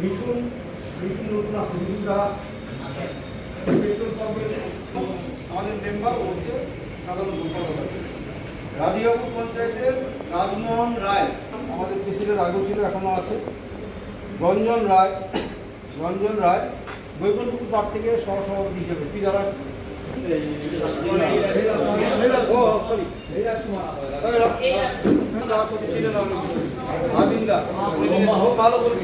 মিঠুন মিঠুন আসছে মিঠুন দ্বারা পেট্রোল পাম্পের আমাদের মেম্বার হচ্ছে সাধারণ সম্পাদক রাধিকাপুর পঞ্চায়েতের রাজমোহন রায় আমাদের প্রেসিডেন্ট আগেও ছিল এখনও আছে রঞ্জন রায় রঞ্জন রায় বৈকুণ্ঠপুর পাড় থেকে সহসভাপতি হিসেবে কি যারা খুব ভালো করে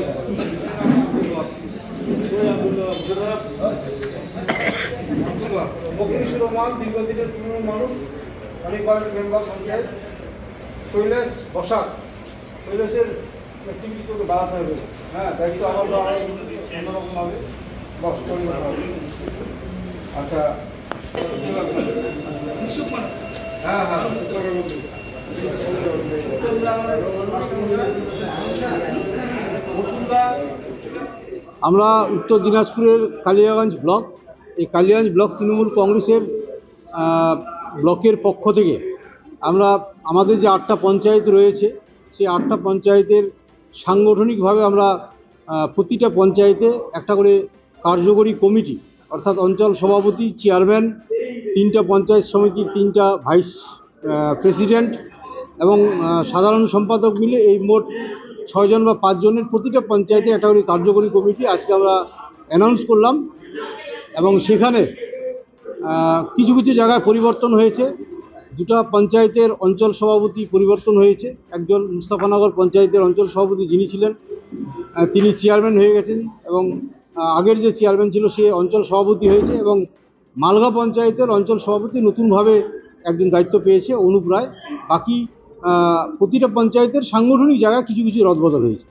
বকিরিশ রহমান দীর্ঘদিনের মানুষ অনেক মেম্বার পঞ্চায়েত। শৈলেশ বসাক। শৈলেশের তোকে বাড়াতে হবে। হ্যাঁ দায়িত্ব আমার অন্যরকম হবে বস হবে। আচ্ছা। হ্যাঁ হ্যাঁ। আমরা উত্তর দিনাজপুরের কালিয়াগঞ্জ ব্লক, এই কালিয়াগঞ্জ ব্লক তৃণমূল কংগ্রেসের ব্লকের পক্ষ থেকে আমরা, আমাদের যে আটটা পঞ্চায়েত রয়েছে, সেই আটটা পঞ্চায়েতের সাংগঠনিকভাবে আমরা প্রতিটা পঞ্চায়েতে একটা করে কার্যকরী কমিটি, অর্থাৎ অঞ্চল সভাপতি, চেয়ারম্যান, তিনটা পঞ্চায়েত সমিতির তিনটা ভাইস প্রেসিডেন্ট এবং সাধারণ সম্পাদক মিলে এই মোট ছয়জন বা পাঁচজনের প্রতিটা পঞ্চায়েতে একটা করে কার্যকরী কমিটি আজকে আমরা অ্যানাউন্স করলাম। এবং সেখানে কিছু কিছু জায়গায় পরিবর্তন হয়েছে। দুটো পঞ্চায়েতের অঞ্চল সভাপতি পরিবর্তন হয়েছে। একজন মুস্তাফানগর পঞ্চায়েতের অঞ্চল সভাপতি যিনি ছিলেন তিনি চেয়ারম্যান হয়ে গেছেন এবং আগের যে চেয়ারম্যান ছিল সে অঞ্চল সভাপতি হয়েছে এবং মালগা পঞ্চায়েতের অঞ্চল সভাপতি নতুনভাবে একজন দায়িত্ব পেয়েছে অনুপ রায়। বাকি প্রতিটা পঞ্চায়েতের সাংগঠনিক জায়গায় কিছু কিছু রদবদল হয়েছে।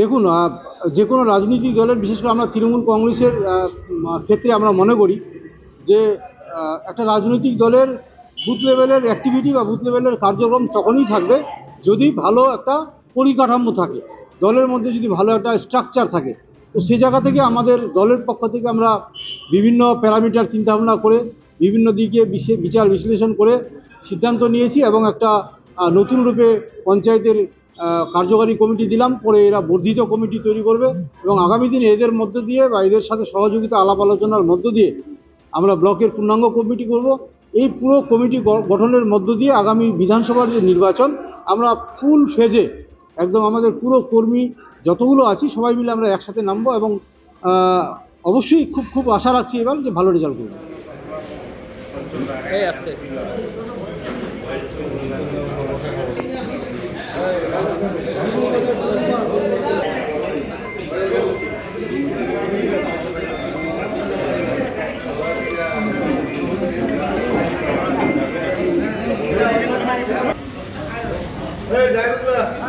দেখুন যে কোনো রাজনৈতিক দলের, বিশেষ করে আমরা তৃণমূল কংগ্রেসের ক্ষেত্রে আমরা মনে করি যে একটা রাজনৈতিক দলের বুথ লেভেলের অ্যাক্টিভিটি বা বুথ লেভেলের কার্যক্রম তখনই থাকবে যদি ভালো একটা পরিকাঠামো থাকে। দলের মধ্যে যদি ভালো একটা স্ট্রাকচার থাকে। তো সে জায়গা থেকে আমাদের দলের পক্ষ থেকে আমরা বিভিন্ন প্যারামিটার চিন্তাভাবনা করে বিভিন্ন দিকে বিচার বিশ্লেষণ করে সিদ্ধান্ত নিয়েছি এবং একটা নতুন রূপে পঞ্চায়েতের কার্যকারী কমিটি দিলাম, পরে এরা বর্ধিত কমিটি তৈরি করবে এবং আগামী দিনে এদের মধ্য দিয়ে বা এদের সাথে সহযোগিতা আলাপ আলোচনার মধ্য দিয়ে আমরা ব্লকের পূর্ণাঙ্গ কমিটি করব। এই পুরো কমিটি গঠনের মধ্য দিয়ে আগামী বিধানসভার যে নির্বাচন, আমরা ফুল ফেজে একদম আমাদের পুরো কর্মী যতগুলো আছি সবাই মিলে আমরা একসাথে নামবো এবং অবশ্যই খুব খুব আশা রাখছি এবার যে ভালো রেজাল্ট করব। এই আসতে সামনে দেখা